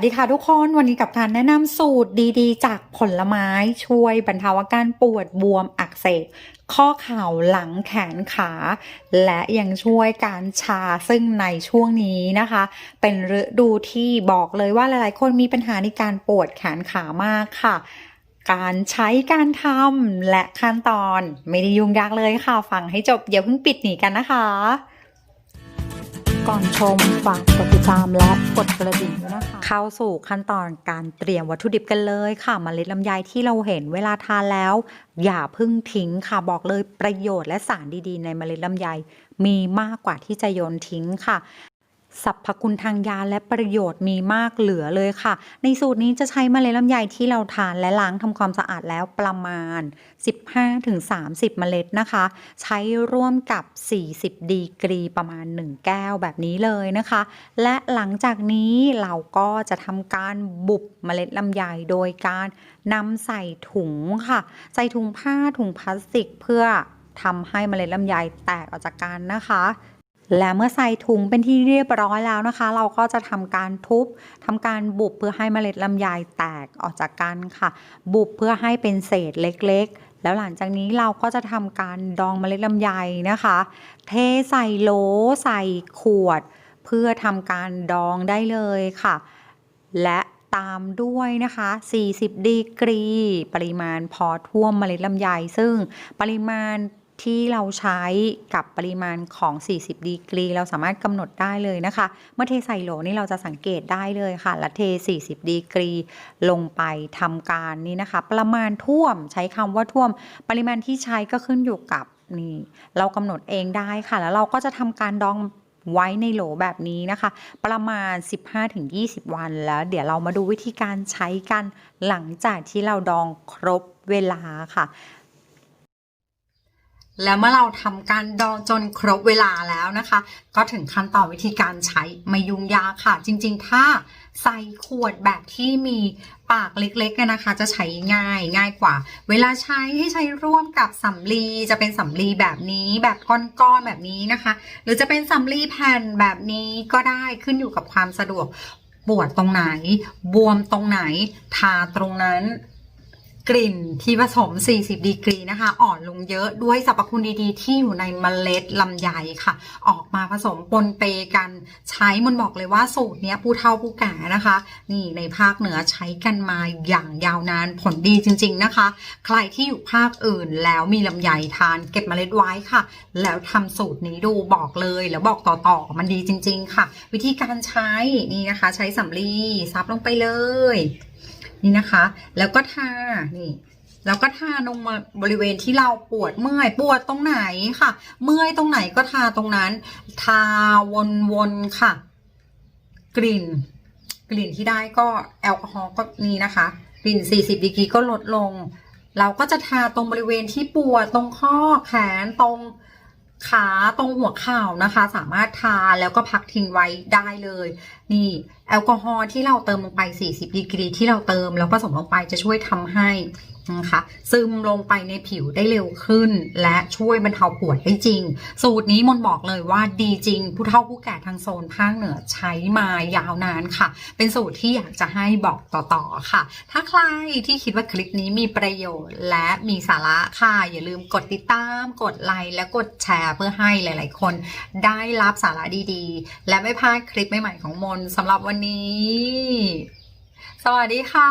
วัสดีค่ะทุกคนวันนี้กับการแนะนำสูตรดีๆ จากผลไม้ช่วยบรรเทาอาการปวดบวมอักเสบข้อเข่าหลังแขนขา และยังช่วยการชาซึ่งในช่วงนี้นะคะ เป็นฤดูที่บอกเลยว่าหลายๆ คนมีปัญหาในการปวดแขนขามากค่ะการใช้การทำและขั้นตอนไม่ได้ยุ่งยากเลยค่ะ ฟังให้จบอย่าเพิ่งปิดหนีกันนะคะ ก่อนชมฝากกดติดตามและกดกระดิ่งด้วยนะคะ เข้าสู่ขั้นตอนการเตรียมวัตถุดิบกันเลยค่ะมเมล็ดลำไยที่เราเห็นเวลาทานแล้ว อย่าเพึ่งทิ้งค่ะบอกเลยประโยชน์และสารดีๆ ในเมล็ดลำไยมีมากกว่าที่จะโยนทิ้งค่ะ สรรพคุณทางยาและประโยชน์มีมากเหลือเลยค่ะ ในสูตรนี้จะใช้เมล็ดลำไยที่เราทานและล้างทำความสะอาดแล้วประมาณ 15-30 เมล็ดนะคะ ใช้ร่วมกับ 40 ดีกรีประมาณ 1 แก้วแบบนี้เลยนะคะ และหลังจากนี้เราก็จะทำการบุบเมล็ดลำไยโดยการนำใส่ถุงค่ะ ใส่ถุงผ้าถุงพลาสติกเพื่อทำให้เมล็ดลำไยแตกออกจากกันนะคะ และเมื่อใส่ถุงเป็นที่เรียบร้อยแล้วนะคะ เราก็จะทำการทุบทำการบุบเพื่อให้เมล็ดลำไยแตกออกจากกันค่ะ บุบเพื่อให้เป็นเศษเล็กๆ แล้วหลังจากนี้เราก็จะทำการดองเมล็ดลำไยนะคะ เทใส่โหลใส่ขวด เพื่อทำการดองได้เลยค่ะ และตามด้วยนะคะ 40 ดีกรี ปริมาณพอท่วมเมล็ดลำไย ซึ่งปริมาณ ที่เราใช้กับปริมาณของ 40 ดีกรี เราสามารถกำหนดได้เลยนะคะ เมื่อเทใส่โหลนี่เราจะสังเกตได้เลยค่ะ และเท 40 ดีกรี ลงไปทำการนี่นะคะ ประมาณท่วมใช้คำว่าท่วม ปริมาณที่ใช้ก็ขึ้นอยู่กับนี่เรากำหนดเองได้ค่ะ แล้วเราก็จะทำการดองไว้ในโหลแบบนี้นะคะ ประมาณ 15-20 วันแล้ว เดี๋ยวเรามาดูวิธีการใช้กันหลังจากที่เราดองครบเวลาค่ะ และเมื่อเราทำการดองจนครบเวลาแล้วนะคะ ก็ถึงขั้นตอนวิธีการใช้ไม่ยุ่งยากค่ะ จริง ๆ ถ้าใส่ขวดแบบที่มีปากเล็กๆนะคะ จะใช้ง่ายง่ายกว่า เวลาใช้ให้ใช้ร่วมกับสำลีจะเป็นสำลีแบบนี้แบบก้อนๆแบบนี้นะคะ หรือจะเป็นสำลีแผ่นแบบนี้ก็ได้ขึ้นอยู่กับความสะดวกปวดตรงไหน บวมตรงไหน ทาตรงนั้น กลิ่นที่ผสม 40 ดีกรีนะคะ อ่อนลงเยอะด้วยสรรพคุณดีๆ ที่อยู่ในเมล็ดลำไยค่ะ ออกมาผสมปนเปกันใช้มันบอกเลยว่าสูตรเนี้ยผู้เฒ่าผู้แก่นะคะ นี่ในภาคเหนือใช้กันมาอย่างยาวนานผลดีจริง ๆนะคะ ใครที่อยู่ภาคอื่นแล้วมีลำไยทาน เก็บเมล็ดไว้ค่ะ แล้วทำสูตรนี้ดูบอกเลยแล้วบอกต่อๆมันดีจริง ๆ ค่ะ วิธีการใช้นี่นะคะ ใช้สำลีซับลงไปเลย นี่นะคะ แล้วก็ทา นี่แล้วก็ทาลงมาบริเวณที่เราปวดเมื่อยปวดตรงไหนค่ะ เมื่อยตรงไหนก็ทาตรงนั้น ทาวนๆค่ะ กลิ่น กลิ่นที่ได้ก็แอลกอฮอล์ก็นี่นะคะ กลิ่น 40ดีกรีก็ลดลง เราก็จะทาตรงบริเวณที่ปวดตรงข้อแขนตรงขาตรงหัวเข่านะคะ สามารถทาแล้วก็พักทิ้งไว้ได้เลย นี่ แอลกอฮอล์ที่เราเติมลงไป 40 ดีกรีที่เราเติมแล้วผสมลงไปจะช่วยทำให้นะคะซึมลงไปในผิวได้เร็วขึ้น และช่วยบรรเทาปวดได้จริง สูตรนี้มนบอกเลยว่าดีจริง ผู้เฒ่าผู้แก่ทางโซนภาคเหนือใช้มายาวนานค่ะ เป็นสูตรที่อยากจะให้บอกต่อๆค่ะ ถ้าใครที่คิดว่าคลิปนี้มีประโยชน์ และมีสาระค่ะ อย่าลืมกดติดตาม กดไลค์และกดแชร์เพื่อให้หลาย ๆ คน ได้รับสาระดีๆ และไม่พลาดคลิปใหม่ๆของมนสำหรับวันนี้ สวัสดีค่ะ